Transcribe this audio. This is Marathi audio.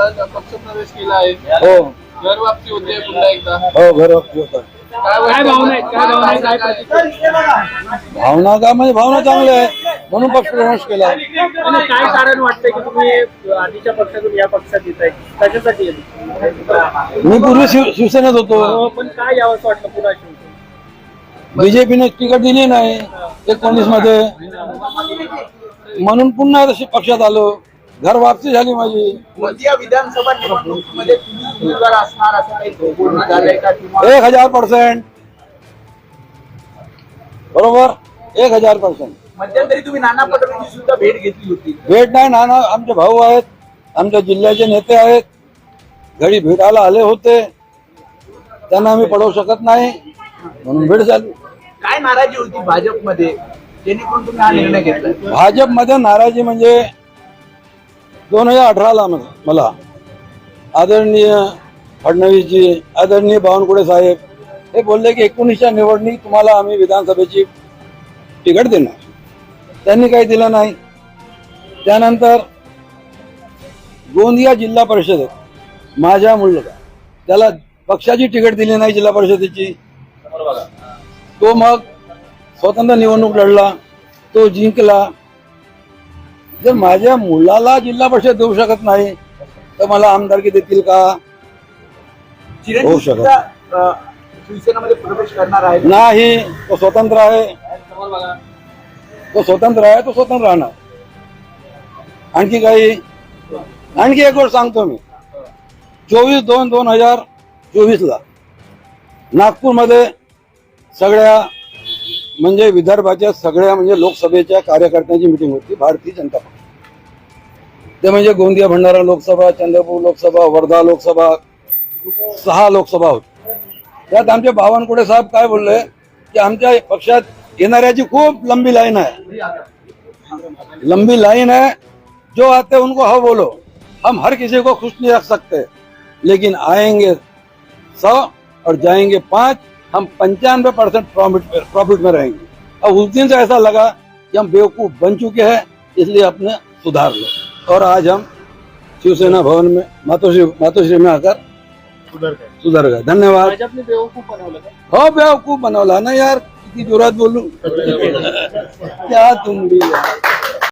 भाजपात पक्ष प्रवेश केला आहे. हो. घर वापसी होते पुन्हा एकदा. हो घर होतं काय काय भावना आहेत? काय भावना आहेत? काय काय प्रतिक्रिया? भावना का? म्हणजे भावना चांगल्या आहे म्हणून पक्ष प्रवेश केला. आणि काय कारण वाटतंय की तुम्ही आधीच्या पक्षातून या पक्षात येत आहे? कशासाठी येत मी पूर्वी शिव शिवसेनेत होतो. हो, पण काय यावं असं वाटलं पुन्हा शिवसेना बीजेपीने तिकीट दिली नाही एकोणीसमध्ये म्हणून पुन्हा तशी पक्षात आलो. घर वापसी झाली माझी. गोंदिया विधानसभा निवडणुकीमध्ये तुम्ही उमेदवार असणार असं काही बोलणं झालंय का किंवा एक हजार पर्सेंट बरोबर? एक हजार पर्सेंट मध्यंतरी तुम्ही नाना पटोलेंची सुद्धा भेट घेतली होती. भेट नाही नाना आमचे भाऊ आहेत आमच्या जिल्ह्याचे नेते आहेत. घरी भेटायला आले होते. त्यांना आम्ही पडवू शकत नाही. म्हणून भेट झाली. काय नाराजी होती भाजपमध्ये? जेणेकरून तुम्ही हा निर्णय घेतला. भाजपमध्ये नाराजी म्हणजे दोन हजार अठराला मला आदरणीय फडणवीसजी आदरणीय बावनकुळे साहेब हे बोलले की एकोणीसच्या निवडणूक तुम्हाला आम्ही विधानसभेची तिकीट देणार. त्यांनी काही दिलं नाही. त्यानंतर गोंदिया जिल्हा परिषद माझ्या मुलगा त्याला पक्षाची तिकीट दिली नाही जिल्हा परिषदेची. तो मग स्वतंत्र निवडणूक लढला तो जिंकला. जर माझ्या मुलाला जिल्हा परिषद देऊ शकत नाही तर मला आमदारकी देतील का? चिरंजीव होऊ शकत. सुद्धा अं, शिवसेनेमध्ये प्रवेश करणार आहे नाही तो स्वतंत्र आहे. तो स्वतंत्र आहे तो स्वतंत्र राहणार. आणखी काही? आणखी एक गोष्ट सांगतो मी. चोवीस दोन दोन हजार चोवीस ला नागपूरमध्ये सगळ्या म्हणजे विदर्भाच्या सगळ्या म्हणजे लोकसभेच्या कार्यकर्त्यांची मिटिंग होती भारतीय जनता पक्ष. ते म्हणजे गोंदिया भंडारा लोकसभा चंद्रपूर लोकसभा वर्धा लोकसभा सहा लोकसभा होती. त्यात आमचे बावनकुळे साहेब काय बोलले की आमच्या पक्षात येणाऱ्याची खूप लंबी लाईन आहे. लंबी लाईन है जो आते उनको हा बोलो हम हर किसी को खुश नहीं रख सकते लेकिन आएंगे सौ और जाएंगे पांच हम पंचानवे परसेंट प्रॉफिट प्रॉफिट में रहेंगे। अब उस दिन से ऐसा लगा कि हम बेवकूफ़ बन चुके हैं इसलिए अपने सुधार लो। और आज हम शिवसेना भवन में मातोश्री मातोश्री में आकर सुधर गए। धन्यवाद। बेवकूफ़ बनवलं का हो बेवकूफ़ बनौला ना यार किती जोरात बोलू? क्या तुम भी यार